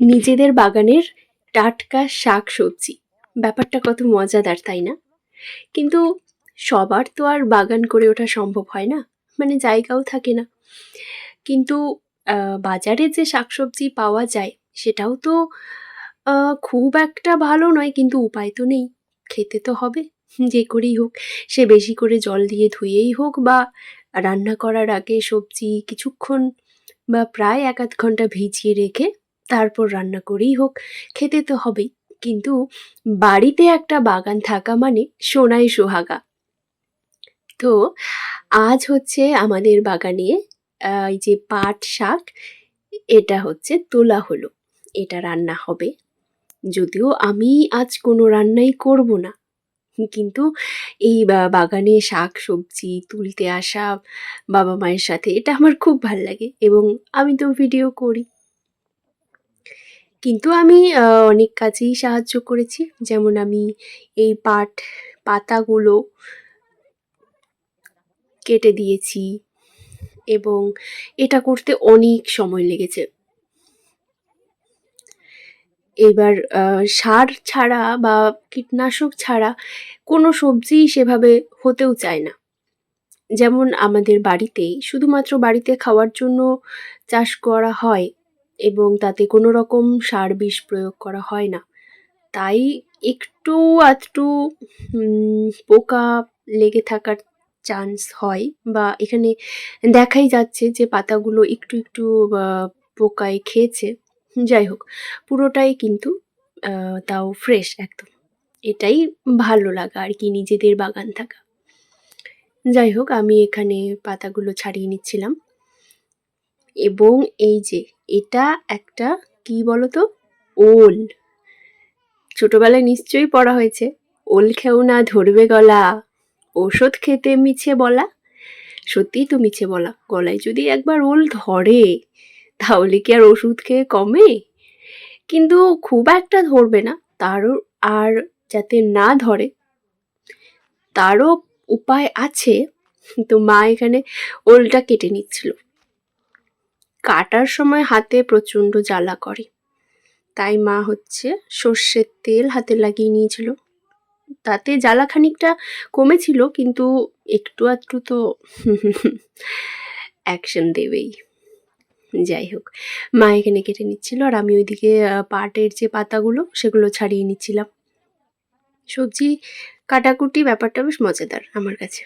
নিজেদের বাগানের টাটকা শাক সবজি ব্যাপারটা কত মজাদার, তাই না? কিন্তু সবার তো আর বাগান করে ওঠা সম্ভব হয় না মানে জায়গাও থাকে না। কিন্তু বাজারে যে শাকসবজি পাওয়া যায়, সেটাও তো খুব একটা ভালো নয়, কিন্তু উপায় তো নেই। খেতে তো হবে, যে করেই হোক, সে বেশি করে জল দিয়ে ধুয়েই হোক বা রান্না করার আগে সবজি কিছুক্ষণ বা প্রায় এক আধ ঘণ্টা ভিজিয়ে রেখে তারপর রান্না করেই হোক, খেতে তো হবেই। কিন্তু বাড়িতে একটা বাগান থাকা মানে সোনাই সোহাগা। তো আজ হচ্ছে আমাদের বাগানে এই যে পাট শাক, এটা হচ্ছে তোলা হলো। এটা রান্না হবে। যদিও আমি আজ কোনো রান্নাই করব না। কিন্তু এই বাগানে শাক, সবজি তুলতে আসা বাবা মায়ের সাথে এটা আমার খুব ভালো লাগে এবং আমি তো ভিডিও করি। কিন্তু আমি অনেক কাজেই সাহায্য করেছি। যেমন আমি এই পাট, পাতাগুলো কেটে দিয়েছি এবং এটা করতে অনেক সময় লেগেছে। এবার সার ছাড়া বা কীটনাশক ছাড়া কোনো সবজি সেভাবে হতেও চায় না। যেমন আমাদের বাড়িতেই, শুধুমাত্র বাড়িতে খাওয়ার জন্য চাষ করা হয় এবং তাতে কোনো রকম সার বিষ প্রয়োগ করা হয় না। তাই একটু আধটু পোকা লেগে থাকার চান্স হয় বা এখানে দেখাই যাচ্ছে যে পাতাগুলো একটু একটু পোকায় খেয়েছে। যাই হোক, পুরোটাই কিন্তু তাও ফ্রেশ একদম। এটাই ভালো লাগা আর কি নিজেদের বাগান থাকা। যাই হোক, আমি এখানে পাতাগুলো ছাড়িয়ে নিচ্ছিলাম। এবং এই যে এটা একটা, কি বলতো? ওল। ছোটবেলায় নিশ্চয়ই পড়া হয়েছে। ওল খেও না, ধরবে গলা। ওষুধ খেতে মিছে বলা। সত্যিই তো মিছে বলা। গলায় যদি একবার ওল ধরে, তাহলে কি আর ওষুধ খেয়ে কমে? কিন্তু খুব একটা ধরবে না। তারও আর যাতে না ধরে, তারও উপায় আছে। তো মা এখানে ওলটা কেটে নিচ্ছিল। কাটার সময় হাতে প্রচণ্ড জ্বালা করে। তাই মা হচ্ছে সর্ষের তেল হাতে লাগিয়ে নিয়েছিল। তাতে জ্বালা খানিকটা কমেছিল, কিন্তু একটু আধটু তো অ্যাকশন দেবেই। যাই হোক, মা এখানে কেটে নিচ্ছিল আর আমি ওইদিকে পাটের যে পাতাগুলো সেগুলো ছাড়িয়ে নিচ্ছিলাম। সবজি কাটাকুটি ব্যাপারটা বেশ মজাদার আমার কাছে।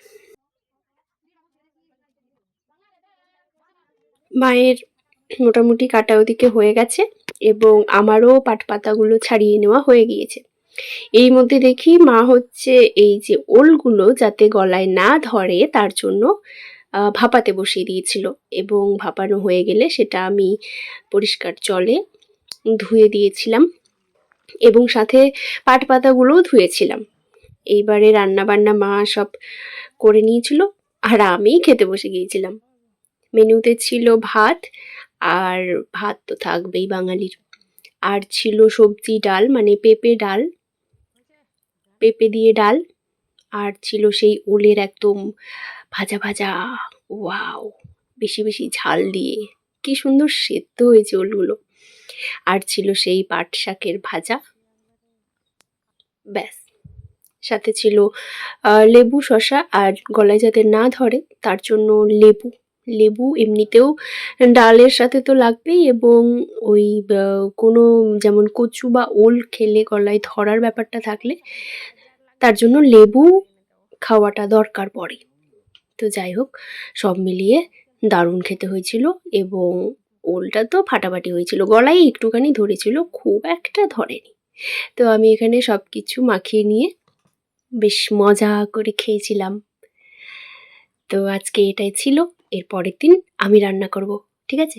মায়ের মোটামুটি কাটা ওদিকে হয়ে গেছে এবং আমারও পাট পাতাগুলো ছাড়িয়ে নেওয়া হয়ে গিয়েছে। এই মধ্যে দেখি মা হচ্ছে এই যে ওলগুলো যাতে গলায় না ধরে তার জন্য ভাপাতে বসিয়ে দিয়েছিল এবং ভাপানো হয়ে গেলে সেটা আমি পরিষ্কার জলে ধুয়ে দিয়েছিলাম এবং সাথে পাট পাতাগুলোও ধুয়েছিলাম। এইবারে রান্না বান্না মা সব করে নিয়েছিল আর আমি খেতে বসে গিয়েছিলাম। মেনুতে ছিল ভাত, আর ভাত তো থাকবেই বাঙালির। আর ছিল সবজি ডাল মানে পেঁপে ডাল, পেঁপে দিয়ে ডাল, আর ছিল সেই ওলের একদম ভাজা ভাজা, ওয়াও, বেশি বেশি ঝাল দিয়ে। কি সুন্দর সেদ্ধ হয়েছে ওলগুলো। আর ছিল সেই পাট শাকের ভাজা। ব্যাস। সাথে ছিল লেবু শসা, আর গলায় যাতে না ধরে, তার জন্য লেবু। লেবু এমনিতেও ডালের সাথে তো লাগবেই এবং ওই কোনো যেমন কচু বা ওল খেলে গলায় ধরার ব্যাপারটা থাকলে তার জন্য লেবু খাওয়াটা দরকার পড়ে। তো যাই হোক, সব মিলিয়ে দারুণ খেতে হয়েছিল এবং ওলটা তো ফাটাফাটি হয়েছিল, গলায় একটুখানি ধরেছিল, খুব একটা ধরেনি। তো আমি এখানে সব কিছু মাখিয়ে নিয়ে বেশ মজা করে খেয়েছিলাম। তো আজকে এটাই ছিল। এর পরের দিন আমি রান্না করব ঠিক আছে?